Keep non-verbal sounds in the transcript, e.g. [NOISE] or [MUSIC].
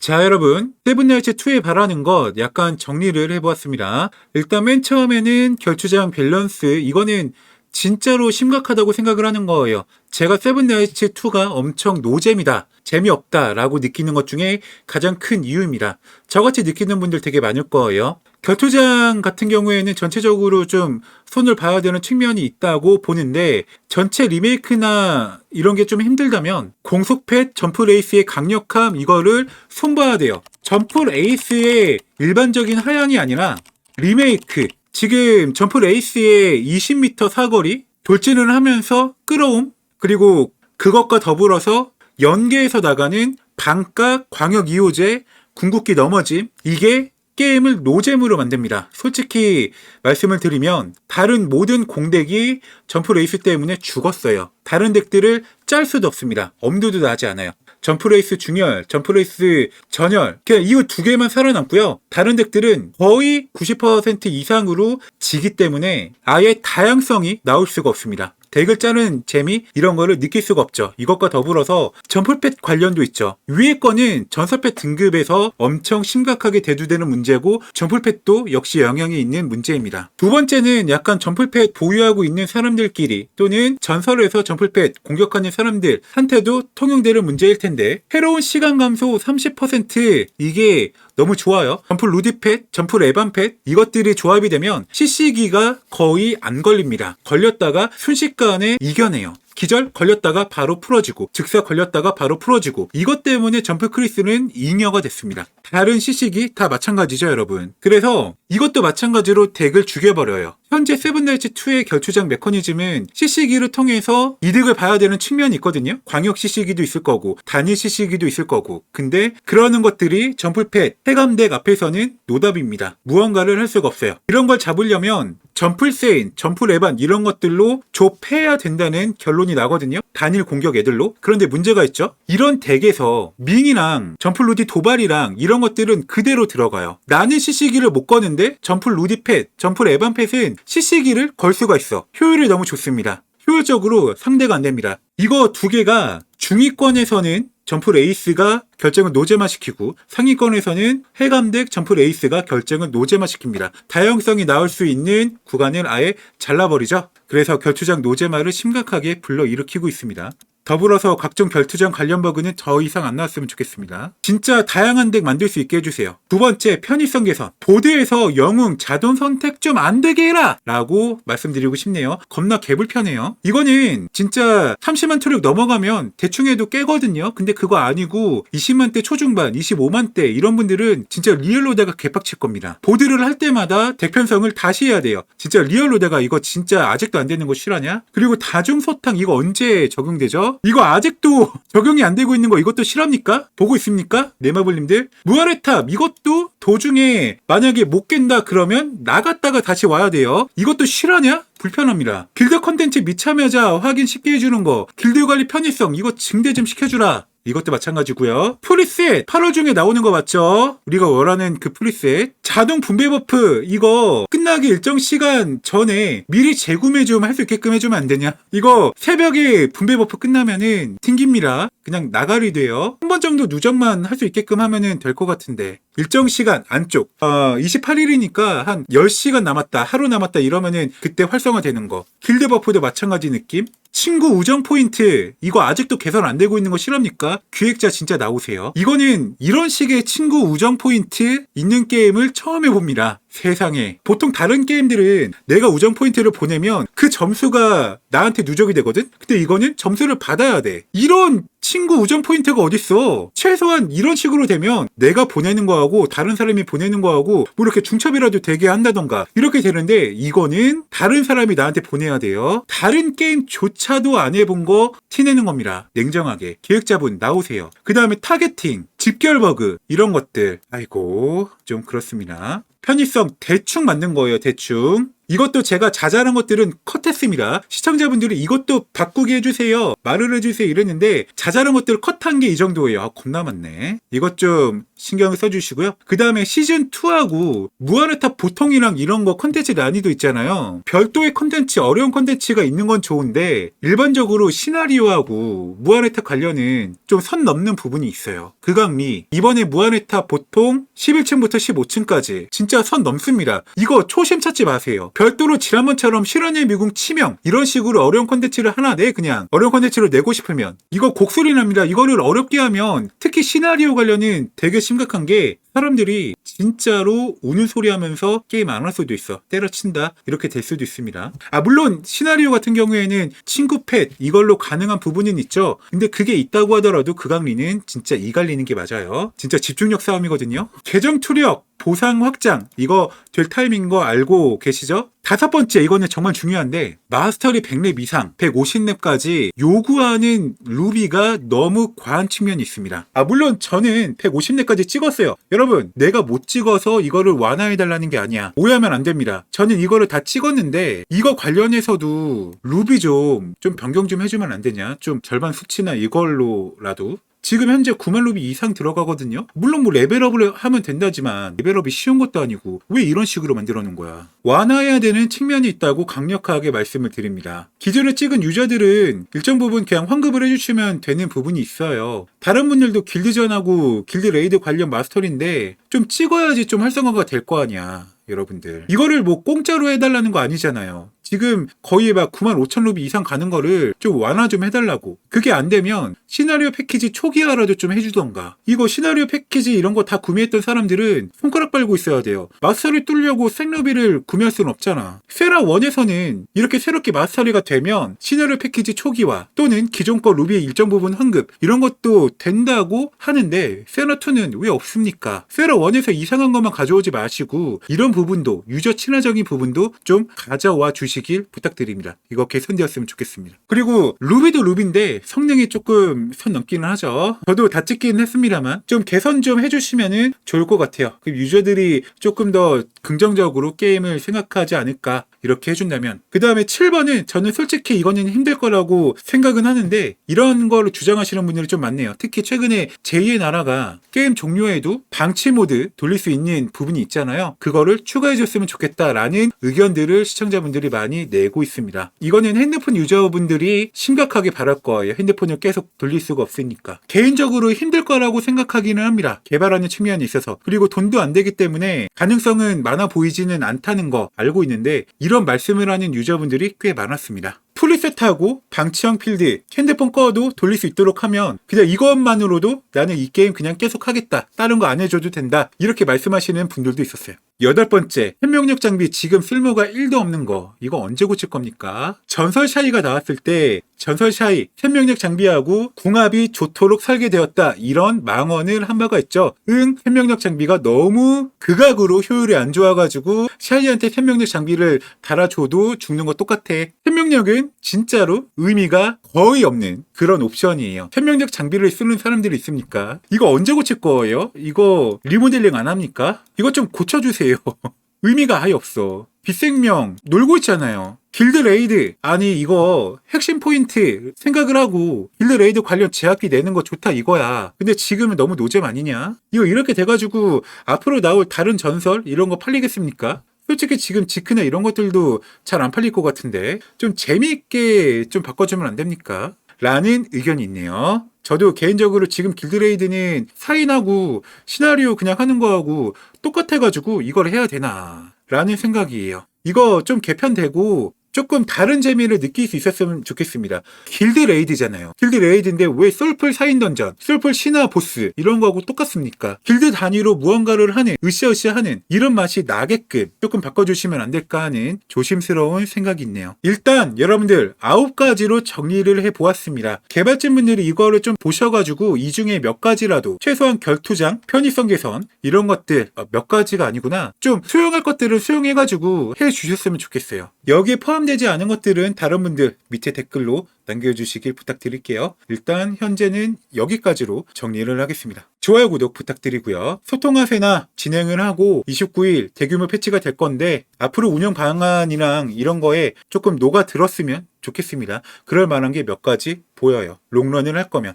자, 여러분. 세븐나이츠 2에 바라는 것 약간 정리를 해보았습니다. 일단 맨 처음에는 결투장 밸런스, 이거는 진짜로 심각하다고 생각을 하는 거예요. 제가 세븐나이츠 2가 엄청 노잼이다, 재미없다 라고 느끼는 것 중에 가장 큰 이유입니다. 저같이 느끼는 분들 되게 많을 거예요. 결투장 같은 경우에는 전체적으로 좀 손을 봐야 되는 측면이 있다고 보는데 전체 리메이크나 이런 게 좀 힘들다면 공속팻 점프 레이스의 강력함 이거를 손봐야 돼요. 점프 레이스의 일반적인 하향이 아니라 리메이크 지금 점프 레이스의 20m 사거리 돌진을 하면서 끌어옴 그리고 그것과 더불어서 연계해서 나가는 반각 광역 2호제 궁극기 넘어짐 이게 게임을 노잼으로 만듭니다. 솔직히 말씀을 드리면 다른 모든 공덱이 점프 레이스 때문에 죽었어요. 다른 덱들을 짤 수도 없습니다. 엄두도 나지 않아요. 점프 레이스 중열, 점프 레이스 전열, 이거 두 개만 살아남고요. 다른 덱들은 거의 90% 이상으로 지기 때문에 아예 다양성이 나올 수가 없습니다. 짜는 재미 이런 거를 느낄 수가 없죠. 이것과 더불어서 점플팻 관련도 있죠. 위에 거는 전설팻 등급에서 엄청 심각하게 대두되는 문제고 점플팻도 역시 영향이 있는 문제입니다. 두 번째는 약간 점플팻 보유하고 있는 사람들끼리 또는 전설에서 점플팻 공격하는 사람들한테도 통용되는 문제일 텐데 새로운 시간 감소 30% 이게 너무 좋아요. 점프 루디팻, 점프 레반팻 이것들이 조합이 되면 CC기가 거의 안 걸립니다. 걸렸다가 순식간에 이겨내요. 기절 걸렸다가 바로 풀어지고 즉사 걸렸다가 바로 풀어지고 이것 때문에 점프 크리스는 잉여가 됐습니다. 다른 CC기 다 마찬가지죠 여러분. 그래서 이것도 마찬가지로 덱을 죽여버려요. 현재 세븐나이츠2의 결투장 메커니즘은 CC기를 통해서 이득을 봐야 되는 측면이 있거든요. 광역 CC기도 있을 거고 단일 CC기도 있을 거고 근데 그러는 것들이 점플팻, 해감덱 앞에서는 노답입니다. 무언가를 할 수가 없어요. 이런 걸 잡으려면 점플세인, 점플레반 이런 것들로 좁혀야 된다는 결론이 나거든요. 단일 공격 애들로. 그런데 문제가 있죠. 이런 덱에서 밍이랑 점플루디 도발이랑 이런 것들은 그대로 들어가요. 나는 CC기를 못 거는데 점플루디 팻, 점플에반 팻은 CC기를 걸 수가 있어. 효율이 너무 좋습니다. 효율적으로 상대가 안 됩니다. 이거 두 개가 중위권에서는 점프 레이스가 결정을 노잼화시키고 상위권에서는 해감덱 점프 레이스가 결정을 노잼화시킵니다. 다양성이 나올 수 있는 구간을 아예 잘라버리죠. 그래서 결투장 노잼화를 심각하게 불러일으키고 있습니다. 더불어서 각종 결투장 관련 버그는 더 이상 안 나왔으면 좋겠습니다. 진짜 다양한 덱 만들 수 있게 해주세요. 두 번째, 편의성 개선. 보드에서 영웅 자동 선택 좀 안 되게 해라! 라고 말씀드리고 싶네요. 겁나 개불편해요. 이거는 진짜 30만 트럭 넘어가면 대충 해도 깨거든요. 근데 그거 아니고 20만대 초중반, 25만대 이런 분들은 진짜 리얼로다가 개빡칠 겁니다. 보드를 할 때마다 덱 편성을 다시 해야 돼요. 진짜 리얼로다가 이거 진짜 아직도 안 되는 거 실화냐? 그리고 다중소탕 이거 언제 적용되죠? 이거 아직도 [LAUGHS] 적용이 안 되고 있는 거 이것도 실합니까? 보고 있습니까? 네마블님들 무아의 탑 이것도 도중에 만약에 못 깬다 그러면 나갔다가 다시 와야 돼요. 이것도 실화냐? 불편합니다. 길드 컨텐츠 미참여자 확인 쉽게 해주는 거, 길드 관리 편의성 이거 증대 좀 시켜주라. 이것도 마찬가지고요. 프리셋 8월 중에 나오는 거 맞죠? 우리가 원하는 그 프리셋 자동 분배 버프 이거 끝나기 일정 시간 전에 미리 재구매 좀 할 수 있게끔 해주면 안 되냐? 이거 새벽에 분배 버프 끝나면은 튕깁니다. 그냥 나가리 돼요. 한 번 정도 누적만 할 수 있게끔 하면은 될 것 같은데 일정 시간 안쪽 어, 28일이니까 한 10시간 남았다 하루 남았다 이러면은 그때 활성화되는 거 길드 버프도 마찬가지 느낌 친구 우정 포인트 이거 아직도 개선 안 되고 있는 거 실합니까? 기획자 진짜 나오세요. 이거는 이런 식의 친구 우정 포인트 있는 게임을 처음 해봅니다. 세상에. 보통 다른 게임들은 내가 우정 포인트를 보내면 그 점수가 나한테 누적이 되거든? 근데 이거는 점수를 받아야 돼. 이런 친구 우정 포인트가 어딨어? 최소한 이런 식으로 되면 내가 보내는 거하고 다른 사람이 보내는 거하고 뭐 이렇게 중첩이라도 되게 한다던가 이렇게 되는데 이거는 다른 사람이 나한테 보내야 돼요. 다른 게임조차도 안 해본 거 티내는 겁니다. 냉정하게. 기획자분 나오세요. 그 다음에 타겟팅, 집결 버그 이런 것들. 아이고 좀 그렇습니다. 편의성 대충 맞는 거예요, 대충. 이것도 제가 자잘한 것들은 컷했습니다. 시청자분들이 이것도 바꾸게 해주세요. 말을 해주세요. 이랬는데 자잘한 것들 컷한 게 이 정도예요. 아, 겁나 많네. 이것 좀 신경 써주시고요. 그 다음에 시즌2하고 무한의 탑 보통이랑 이런 거 컨텐츠 난이도 있잖아요. 별도의 컨텐츠, 어려운 컨텐츠가 있는 건 좋은데 일반적으로 시나리오하고 무한의 탑 관련은 좀 선 넘는 부분이 있어요. 그 강미 이번에 무한의 탑 보통 11층부터 15층까지 진짜 선 넘습니다. 이거 초심 찾지 마세요. 별도로 지난번처럼 실현의 미궁 치명 이런 식으로 어려운 컨텐츠를 하나 내 그냥 어려운 컨텐츠를 내고 싶으면 이거 곡소리 납니다. 이거를 어렵게 하면 특히 시나리오 관련은 되게 심각한 게 사람들이 진짜로 우는 소리 하면서 게임 안 할 수도 있어. 때려친다. 이렇게 될 수도 있습니다. 아, 물론 시나리오 같은 경우에는 친구 펫 이걸로 가능한 부분은 있죠. 근데 그게 있다고 하더라도 그 강리는 진짜 이 갈리는 게 맞아요. 진짜 집중력 싸움이거든요. 계정 투력 보상 확장 이거 될 타이밍인 거 알고 계시죠? 다섯 번째 이거는 정말 중요한데 마스터리 100렙 이상 150렙까지 요구하는 루비가 너무 과한 측면이 있습니다. 아 물론 저는 150렙까지 찍었어요. 여러분 내가 못 찍어서 이거를 완화해 달라는 게 아니야. 오해하면 안 됩니다. 저는 이거를 다 찍었는데 이거 관련해서도 루비 좀 좀 변경 좀 해주면 안 되냐? 좀 절반 수치나 이걸로라도 지금 현재 9만 루비 이상 들어가거든요. 물론 뭐 레벨업을 하면 된다지만 레벨업이 쉬운 것도 아니고 왜 이런 식으로 만들어 놓은 거야? 완화해야 되는 측면이 있다고 강력하게 말씀을 드립니다. 기존에 찍은 유저들은 일정 부분 그냥 환급을 해주시면 되는 부분이 있어요. 다른 분들도 길드전하고 길드 레이드 관련 마스터인데 좀 찍어야지 좀 활성화가 될 거 아니야. 여러분들. 이거를 뭐 공짜로 해달라는 거 아니잖아요. 지금 거의 막 9만 5천 루비 이상 가는 거를 좀 완화 좀 해달라고. 그게 안 되면 시나리오 패키지 초기화라도 좀 해주던가. 이거 시나리오 패키지 이런 거 다 구매했던 사람들은 손가락 빨고 있어야 돼요. 마스터리 뚫려고 생루비를 구매할 수는 없잖아. 세라 1에서는 이렇게 새롭게 마스터리가 되면 시나리오 패키지 초기화 또는 기존 거 루비의 일정 부분 환급 이런 것도 된다고 하는데 세라 2는 왜 없습니까? 세라 1에서 이상한 것만 가져오지 마시고 이런 부분도 유저 친화적인 부분도 좀 가져와 주시 길 부탁드립니다. 이거 개선되었으면 좋겠습니다. 그리고 루비도 루비인데 성능이 조금 선 넘기는 하죠. 저도 다 찍긴 했습니다만 좀 개선 좀 해주시면은 좋을 것 같아요. 그 유저들이 조금 더 긍정적으로 게임을 생각하지 않을까 이렇게 해준다면 그 다음에 7번은 저는 솔직히 이거는 힘들 거라고 생각은 하는데 이런 걸 주장하시는 분들이 좀 많네요. 특히 최근에 제2의 나라가 게임 종료에도 방치 모드 돌릴 수 있는 부분이 있잖아요. 그거를 추가해 줬으면 좋겠다라는 의견들을 시청자분들이 많이 내고 있습니다. 이거는 핸드폰 유저분들이 심각하게 바랄 거예요. 핸드폰을 계속 돌릴 수가 없으니까. 개인적으로 힘들 거라고 생각하기는 합니다. 개발하는 측면이 있어서. 그리고 돈도 안 되기 때문에 가능성은 많아 보이지는 않다는 거 알고 있는데 이런 말씀을 하는 유저분들이 꽤 많았습니다. 프리셋하고 방치형 필드, 핸드폰 꺼도 돌릴 수 있도록 하면 그냥 이것만으로도 나는 이 게임 그냥 계속 하겠다. 다른 거 안 해줘도 된다. 이렇게 말씀하시는 분들도 있었어요. 여덟 번째, 현명력 장비 지금 쓸모가 1도 없는 거. 이거 언제 고칠 겁니까? 전설 샤이가 나왔을 때 전설 샤이, 현명력 장비하고 궁합이 좋도록 설계되었다. 이런 망언을 한 바가 있죠. 응, 현명력 장비가 너무 극악으로 효율이 안 좋아가지고 샤이한테 현명력 장비를 달아줘도 죽는 거 똑같아. 현명력은 진짜로 의미가 거의 없는 그런 옵션이에요. 현명력 장비를 쓰는 사람들이 있습니까? 이거 언제 고칠 거예요? 이거 리모델링 안 합니까? 이거 좀 고쳐주세요. [LAUGHS] 의미가 아예 없어. 빗생명 놀고 있잖아요. 길드 레이드 아니 이거 핵심 포인트 생각을 하고 길드 레이드 관련 제약비 내는 거 좋다 이거야. 근데 지금은 너무 노잼 아니냐? 이거 이렇게 돼가지고 앞으로 나올 다른 전설 이런 거 팔리겠습니까? 솔직히 지금 지크나 이런 것들도 잘 안 팔릴 것 같은데 좀 재미있게 좀 바꿔주면 안 됩니까? 라는 의견이 있네요. 저도 개인적으로 지금 길드레이드는 사인하고 시나리오 그냥 하는 거하고 똑같아가지고 이걸 해야 되나 라는 생각이에요. 이거 좀 개편되고 조금 다른 재미를 느낄 수 있었으면 좋겠습니다. 길드 레이드잖아요. 길드 레이드인데 왜 솔플 사인 던전, 솔플 신화 보스 이런 거하고 똑같습니까? 길드 단위로 무언가를 하는, 으쌰으쌰 하는 이런 맛이 나게끔 조금 바꿔주시면 안 될까 하는 조심스러운 생각이 있네요. 일단 여러분들 아홉 가지로 정리를 해보았습니다. 개발진분들이 이거를 좀 보셔가지고 이 중에 몇 가지라도 최소한 결투장, 편의성 개선 이런 것들 어, 몇 가지가 아니구나. 좀 수용할 것들을 수용해가지고 해주셨으면 좋겠어요. 여기에 포함 되지 않은 것들은 다른 분들 밑에 댓글로 남겨주시길 부탁드릴게요. 일단 현재는 여기까지로 정리를 하겠습니다. 좋아요, 구독 부탁드리고요. 소통하세나 진행을 하고 29일 대규모 패치가 될 건데 앞으로 운영 방안이랑 이런 거에 조금 녹아 들었으면 좋겠습니다. 그럴 만한 게 몇 가지 보여요. 롱런을 할 거면.